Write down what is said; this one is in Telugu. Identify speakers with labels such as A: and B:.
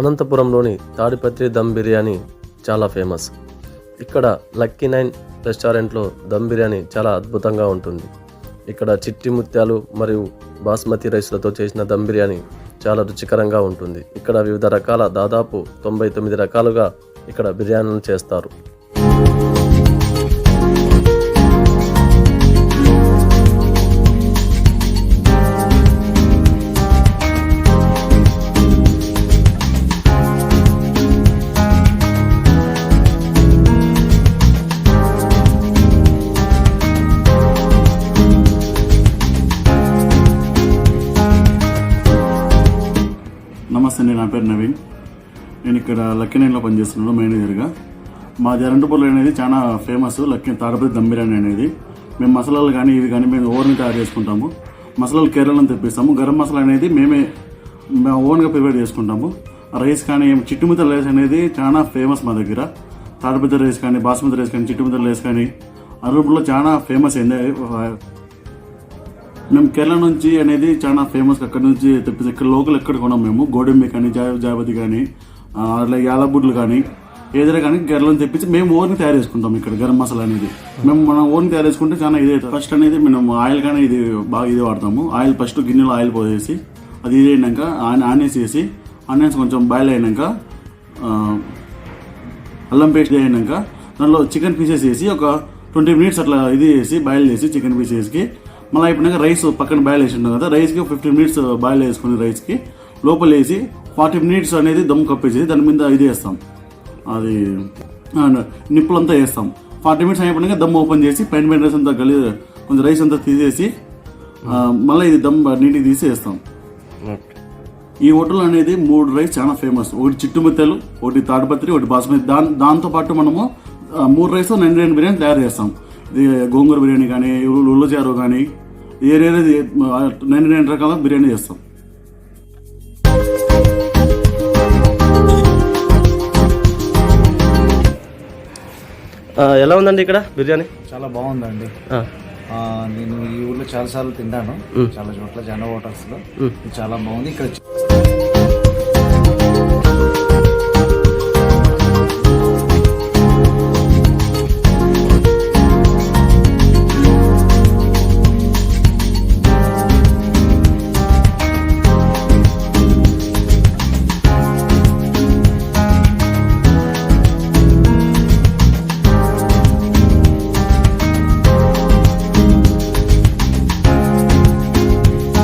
A: అనంతపురంలోని తాడిపత్రి దమ్ బిర్యానీ చాలా ఫేమస్. ఇక్కడ లక్కీ నైన్ రెస్టారెంట్లో దమ్ బిర్యానీ చాలా అద్భుతంగా ఉంటుంది. ఇక్కడ చిట్టి ముత్యాలు మరియు బాస్మతి రైస్లతో చేసిన దమ్ బిర్యానీ చాలా రుచికరంగా ఉంటుంది. ఇక్కడ వివిధ రకాల దాదాపు తొంభై తొమ్మిది రకాలుగా ఇక్కడ బిర్యానీలు చేస్తారు.
B: నమస్తే అండి నా పేరు నవీన్. నేను ఇక్కడ లక్కీ నైన్లో పనిచేస్తున్నాను మేనేజర్గా. మాది అనంతపురం అనేది చాలా ఫేమస్ లక్కీ తాడపతి దమ్ బిర్యానీ అనేది. మేము మసాలాలు కానీ ఇవి కానీ మేము ఓవర్ని తయారు చేసుకుంటాము. మసాలాలు కేరళను తెప్పిస్తాము. గరం మసాలా అనేది మేమే మేము ఓన్గా ప్రిపేర్ చేసుకుంటాము. రైస్ కానీ చిట్టుమిత రైస్ అనేది చాలా ఫేమస్ మా దగ్గర. తాడపతి రైస్ కానీ బాస్మతి రైస్ కానీ చిట్టుమిత రైస్ కానీ అనంతపురంలో చాలా ఫేమస్ అయింది మేము కేరళ నుంచి అనేది చాలా ఫేమస్ అక్కడ నుంచి తెప్పించి ఇక్కడ లోకల్ ఎక్కడ కొన్నాం మేము. గోడెంబి కానీ జాయ జాపతి కానీ అట్లా యాలబుడ్లు కానీ ఏదైనా కానీ కేరళని తెప్పించి మేము ఓన్ తయారు చేసుకుంటాం ఇక్కడ గరం మసాలా అనేది. మేము మన ఓన్ తయారు చేసుకుంటే చాలా ఇదే ఫస్ట్ అనేది మేము ఆయిల్ కానీ ఇది బాగా ఇది వాడతాము. ఆయిల్ ఫస్ట్ గిన్నెలో ఆయిల్ పోసేసి అది ఇది అయినాక ఆనియన్స్ వేసి ఆనియన్స్ కొంచెం బాయిల్ అయినాక అల్లం పేస్ట్ అయినాక దానిలో చికెన్ పీసెస్ వేసి ఒక ట్వంటీ మినిట్స్ అట్లా ఇది వేసి బాయిల్ చేసి చికెన్ పీసెస్కి మళ్ళీ అయిపోయినాక రైస్ పక్కన బాయిల్ వేసి ఉంటాం కదా. రైస్కి ఫిఫ్టీన్ మినిట్స్ బాయిల్ వేసుకుని రైస్కి లోపల వేసి ఫార్టీ మినిట్స్ అనేది దమ్ కప్పేసి దాని మీద ఇది వేస్తాం. అది నిప్పులంతా వేస్తాం. ఫార్టీ మినిట్స్ అయిపోయినాక దమ్ ఓపెన్ చేసి పైన పైన రైస్ అంతా గలి కొంచెం రైస్ అంతా తీసేసి మళ్ళీ ఇది దమ్ నీటికి తీసి వేస్తాం. ఈ హోటల్ అనేది మూడు రైస్ చాలా ఫేమస్ ఒకటి చిట్టుముత్తెలు ఒకటి తాడిపత్రి ఒకటి బాస్మతి. దాని దాంతో పాటు మనము మూడు రైస్ నైన్ నైన్ బిర్యానీ తయారు చేస్తాం. గోంగూర బిర్యానీ కానీ ఉల్లుచారు కానీ ఏరేది నైన్ నైన్ రకాల బిర్యానీ చేస్తాం.
A: ఎలా ఉందండి ఇక్కడ బిర్యానీ?
C: చాలా బాగుందండి. నేను ఈ ఊర్లో చాలా సార్లు తిన్నాను చాలా చోట్ల చాలా హోటల్స్లో చాలా బాగుంది. ఇక్కడ